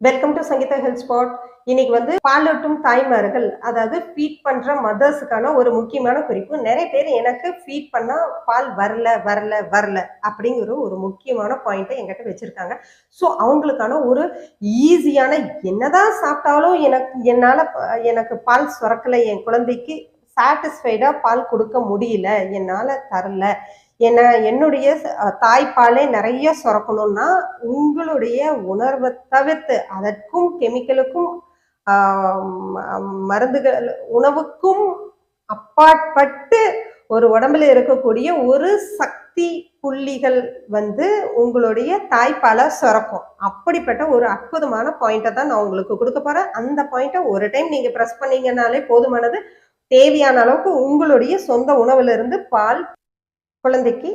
Welcome to Sangeetha health spot இன்னைக்கு வந்து பாலூட்டும் தாய்மார்கள் அதாவது ஃபீட் பண்ற மதர்ஸுக்கான ஒரு முக்கியமான குறிப்பு. நிறைய பேர் எனக்கு ஃபீட் பண்ணா பால் வரல வரல வரல அப்படிங்கிற ஒரு முக்கியமான பாயிண்ட்டை எங்கிட்ட வச்சிருக்காங்க. ஸோ அவங்களுக்கான ஒரு ஈஸியான என்னதான் சாப்பிட்டாலும் எனக்கு என்னால் எனக்கு பால் சுரக்கலை என் குழந்தைக்கு சாட்டிஸ்ஃபைடாக பால் கொடுக்க முடியல. என்னால் தரல. ஏன்னா என்னுடைய தாய்ப்பாலே நிறைய சுரக்கணும்னா உங்களுடைய உணர்வை தவிர்த்து அதற்கும் கெமிக்கலுக்கும் மருந்துகள் உணவுக்கும் அப்பாற்பட்டு ஒரு உடம்புல இருக்கக்கூடிய ஒரு சக்தி புள்ளிகள் வந்து உங்களுடைய தாய்ப்பாலை சுரக்கும். அப்படிப்பட்ட ஒரு அற்புதமான பாயிண்ட்டை தான் நான் உங்களுக்கு கொடுக்க போறேன். அந்த பாயிண்ட்டை ஒரு டைம் நீங்க ப்ரெஸ் பண்ணீங்கன்னாலே போதுமானது. தேவையான அளவுக்கு உங்களுடைய சொந்த உணவுலேருந்து பால் குழந்தைக்கு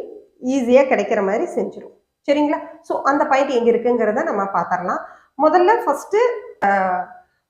ஈஸியாக கிடைக்கிற மாதிரி செஞ்சிடும் சரிங்களா? ஸோ அந்த பாயிண்ட் எங்கே இருக்குங்கிறத நம்ம பார்த்துடலாம் முதல்ல ஃபஸ்ட்டு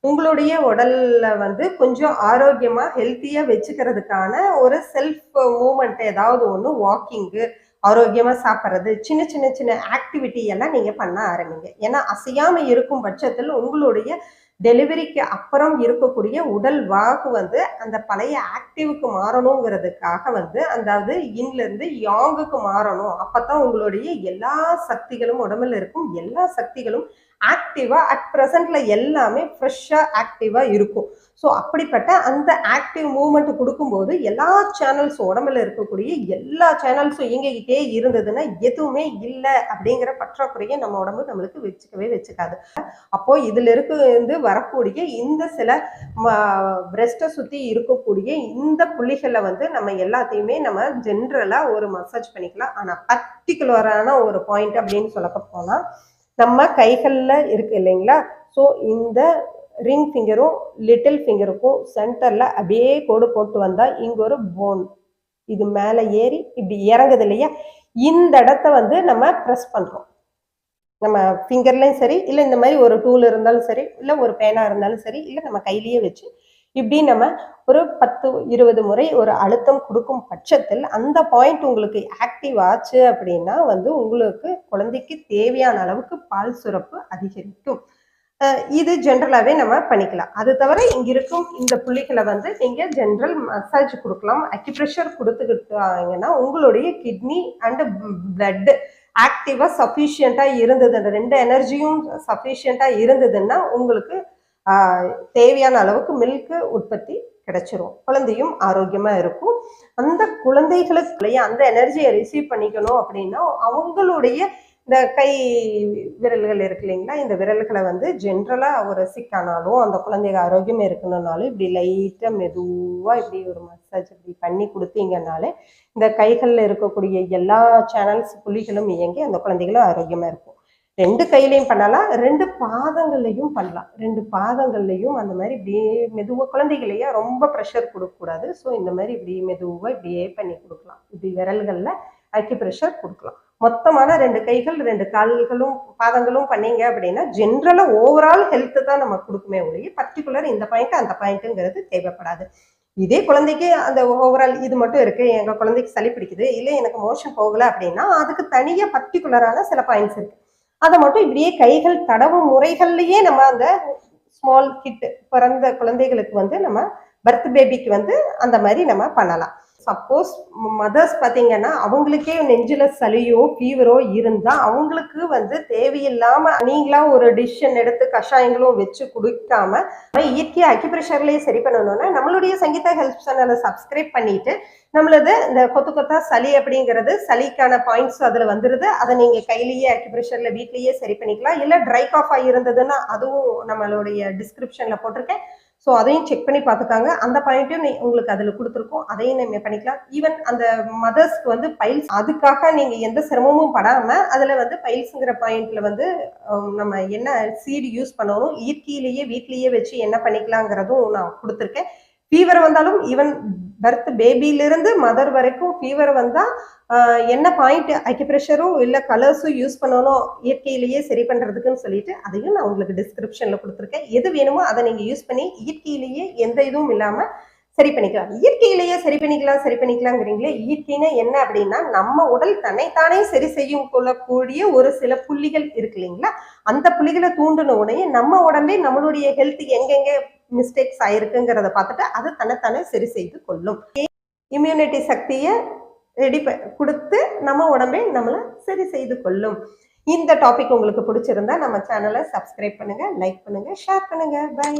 உங்களுடைய உடலில் வந்து கொஞ்சம் ஆரோக்கியமாக ஹெல்த்தியாக வச்சுக்கிறதுக்கான ஒரு செல்ஃப் மூமெண்ட் ஏதாவது ஒன்று வாக்கிங்கு ஆரோக்கியமாக சாப்பிட்றது சின்ன சின்ன சின்ன ஆக்டிவிட்டி எல்லாம் நீங்கள் பண்ண ஆரம்பிங்க. ஏன்னா அசையாமல் இருக்கும் பட்சத்தில் உங்களுடைய டெலிவரிக்கு அப்புறம் இருக்கக்கூடிய உடல் வாகு வந்து அந்த பழைய ஆக்டிவுக்கு மாறணுங்கிறதுக்காக வந்து அதாவது இன்லேருந்து யாங்குக்கு மாறணும். அப்பதான் உங்களுடைய எல்லா சக்திகளும் உடம்புல இருக்கும். எல்லா சக்திகளும் ஆக்டிவாக அட் ப்ரெசன்ட்ல எல்லாமே ஃப்ரெஷ்ஷா ஆக்டிவா இருக்கும். ஸோ அப்படிப்பட்ட அந்த ஆக்டிவ் மூமெண்ட் கொடுக்கும்போது எல்லா சேனல்ஸ் உடம்புல இருக்கக்கூடிய எல்லா சேனல்ஸும் இயங்கிக்கிட்டே இருந்ததுன்னா எதுவுமே இல்லை அப்படிங்கிற பற்றாக்குறையை நம்ம உடம்பு நம்மளுக்கு வச்சுக்கவே வச்சுக்காது. அப்போ இதுல இருந்து வரக்கூடிய இந்த சில பிரஸ்ட்டை சுத்தி இருக்கக்கூடிய இந்த புள்ளிகளை வந்து நம்ம எல்லாத்தையுமே நம்ம ஜென்ரலா ஒரு மசாஜ் பண்ணிக்கலாம். ஆனால் பர்டிகுலரான ஒரு பாயிண்ட் அப்படின்னு சொல்லப்போனால் நம்ம கைகளில் இருக்கு இல்லைங்களா? ஸோ இந்த ரிங் ஃபிங்கரும் லிட்டில் ஃபிங்கருக்கும் சென்டரில் அப்படியே கோடு போட்டு வந்தால் இங்கே ஒரு போன் இது மேலே ஏறி இப்படி இறங்குது இல்லையா? இந்த இடத்த வந்து நம்ம ப்ரெஸ் பண்ணுறோம் நம்ம ஃபிங்கர்லையும் சரி இல்லை இந்த மாதிரி ஒரு டூல் இருந்தாலும் சரி இல்லை ஒரு பேனா இருந்தாலும் சரி இல்லை நம்ம கையிலேயே வச்சு இப்படி நம்ம ஒரு பத்து இருபது முறை ஒரு அழுத்தம் கொடுக்கும் பட்சத்தில் அந்த பாயிண்ட் உங்களுக்கு ஆக்டிவ் ஆச்சு அப்படின்னா வந்து உங்களுக்கு குழந்தைக்கு தேவையான அளவுக்கு பால் சுரப்பு அதிகரிக்கும். இது ஜென்ரலாகவே நம்ம பண்ணிக்கலாம். அது தவிர இங்க இருக்கும் இந்த புள்ளிகளை வந்து நீங்க ஜென்ரல் மசாஜ் கொடுக்கலாம். அக்யூப்ரெஷர் கொடுத்துக்கிட்டாங்கன்னா உங்களுடைய கிட்னி அண்ட் பிளட் ஆக்டிவாக சஃபிஷியண்ட்டாக இருந்தது. அந்த ரெண்டு எனர்ஜியும் சஃபிஷியண்ட்டாக இருந்ததுன்னா உங்களுக்கு தேவையான அளவுக்கு மில்க் உற்பத்தி கிடைச்சிரும். குழந்தையும் ஆரோக்கியமா இருக்கும். அந்த குழந்தைகளுக்குள்ளேயே அந்த எனர்ஜியை ரிசீவ் பண்ணிக்கணும் அப்படின்னா அவங்களுடைய இந்த கை விரல்கள் இருக்கு இல்லைங்களா? இந்த விரல்களை வந்து ஜென்ரலா ஒரு சிக்கானாலும் அந்த குழந்தைங்க ஆரோக்கியம் இருக்கணும்னாலும் இப்படி லைட்டா மெதுவா இப்படி ஒரு மசாஜ் இப்படி பண்ணி கொடுத்தீங்கன்னாலே இந்த கைகள்ல இருக்கக்கூடிய எல்லா சேனல்ஸ் புள்ளிகளும் இயங்கி அந்த குழந்தைகளும் ஆரோக்கியமா இருக்கும். ரெண்டு கையிலையும் பண்ணலாம் ரெண்டு பாதங்கள்லையும் பண்ணலாம் ரெண்டு பாதங்கள்லையும் அந்த மாதிரி இப்படியே மெதுவாக குழந்தைகளையே ரொம்ப ப்ரெஷர் கொடுக்கக்கூடாது. ஸோ இந்த மாதிரி இப்படி மெதுவாக இப்படியே பண்ணி கொடுக்கலாம். இப்படி விரல்களில் அக்கி ப்ரெஷர் கொடுக்கலாம். மொத்தமான ரெண்டு கைகள் ரெண்டு கால்களும் பாதங்களும் பண்ணீங்க அப்படின்னா ஜென்ரலாக ஓவரால் ஹெல்த்து தான் நம்ம கொடுக்குமே ஒழிய பர்டிகுலர் இந்த பாயிண்ட் அந்த பாயிண்ட்டுங்கிறது தேவைப்படாது. இதே குழந்தைக்கு அந்த ஓவரால் இது மட்டும் இருக்கு எங்கள் குழந்தைக்கு சளி பிடிக்குது இல்லை எனக்கு மோஷன் போகலை அப்படின்னா அதுக்கு தனியாக பர்டிகுலரான சில பாயிண்ட்ஸ் இருக்கு. அதை மட்டும் இப்படியே கைகள் தடவும் முறைகள்லயே நம்ம அந்த ஸ்மால் கிட் பிறந்த குழந்தைகளுக்கு வந்து நம்ம பர்த் பேபிக்கு வந்து அந்த மாதிரி நம்ம பண்ணலாம். சப்போஸ் மதர்ஸ் பார்த்தீங்கன்னா அவங்களுக்கே நெஞ்சில் சளியோ ஃபீவரோ இருந்தால் அவங்களுக்கு வந்து தேவையில்லாமல் நீங்களா ஒரு டிசிஷன் எடுத்து கஷாயங்களும் வச்சு குடிக்காம இயற்கையாக இயற்கையா அக்கிப்ரெஷர்லயே சரி பண்ணணும்னா நம்மளுடைய சங்கீதா ஹெல்ப் சேனலை சப்ஸ்கிரைப் பண்ணிட்டு நம்மளது இந்த கொத்து கொத்தா சளி அப்படிங்கிறது சளிக்கான பாயிண்ட்ஸ் அதில் வந்துருது. அதை நீங்கள் கையிலேயே அக்கிப்ரெஷர்ல வீட்லேயே சரி பண்ணிக்கலாம். இல்லை ட்ரை காஃப் இருந்ததுன்னா அதுவும் நம்மளுடைய டிஸ்கிரிப்ஷனில் போட்டிருக்கேன். ஸோ அதையும் செக் பண்ணி பார்த்துக்காங்க. அந்த பாயிண்ட்டையும் நீ உங்களுக்கு அதில் கொடுத்துருக்கோம். அதையும் நம்ம பண்ணிக்கலாம். ஈவன் அந்த மதர்ஸ்க்கு வந்து பைல்ஸ் அதுக்காக நீங்கள் எந்த சிரமமும் படாமல் அதில் வந்து பைல்ஸுங்கிற பாயிண்ட்ல வந்து நம்ம என்ன சீடு யூஸ் பண்ணணும் இயற்கையிலேயே வீட்லேயே வச்சு என்ன பண்ணிக்கலாங்கிறதும் நான் கொடுத்துருக்கேன். ஃபீவர் வந்தாலும் ஈவன் பர்த் பேபியிலிருந்து மதர் வரைக்கும் ஃபீவர் வந்தால் என்ன பாயிண்ட் அக்யூப்ரெஷரும் இல்லை கலர்ஸும் யூஸ் பண்ணணும் இயற்கையிலேயே சரி பண்ணுறதுக்குன்னு சொல்லிட்டு அதையும் நான் உங்களுக்கு டிஸ்கிரிப்ஷனில் கொடுத்துருக்கேன். எது வேணுமோ அதை நீங்கள் யூஸ் பண்ணி இயற்கையிலேயே எந்த இதுவும் இல்லாமல் சரி பண்ணிக்கலாம். இயற்கையிலேயே சரி பண்ணிக்கலாம் சரி பண்ணிக்கலாங்கிறீங்களே இயற்கைனா என்ன அப்படின்னா நம்ம உடல் தன்னைத்தானே சரி செய்யும் கொள்ளக்கூடிய ஒரு சில புள்ளிகள் இருக்கு இல்லைங்களா? அந்த புள்ளிகளை தூண்டின உடனே நம்ம உடம்பே நம்மளுடைய ஹெல்த் எங்கெங்கே மிஸ்டேக்ஸ் ஆயிருக்குங்கிறத பார்த்துட்டு அது தன்னைத்தானே சரி செய்து கொள்ளும். இம்யூனிட்டி சக்தியை ரெடி கொடுத்து நம்ம உடம்பே நம்மளை சரி செய்து கொள்ளும். இந்த டாபிக் உங்களுக்கு பிடிச்சிருந்தா நம்ம சேனலை சப்ஸ்கிரைப் பண்ணுங்க லைக் பண்ணுங்க ஷேர் பண்ணுங்க. பை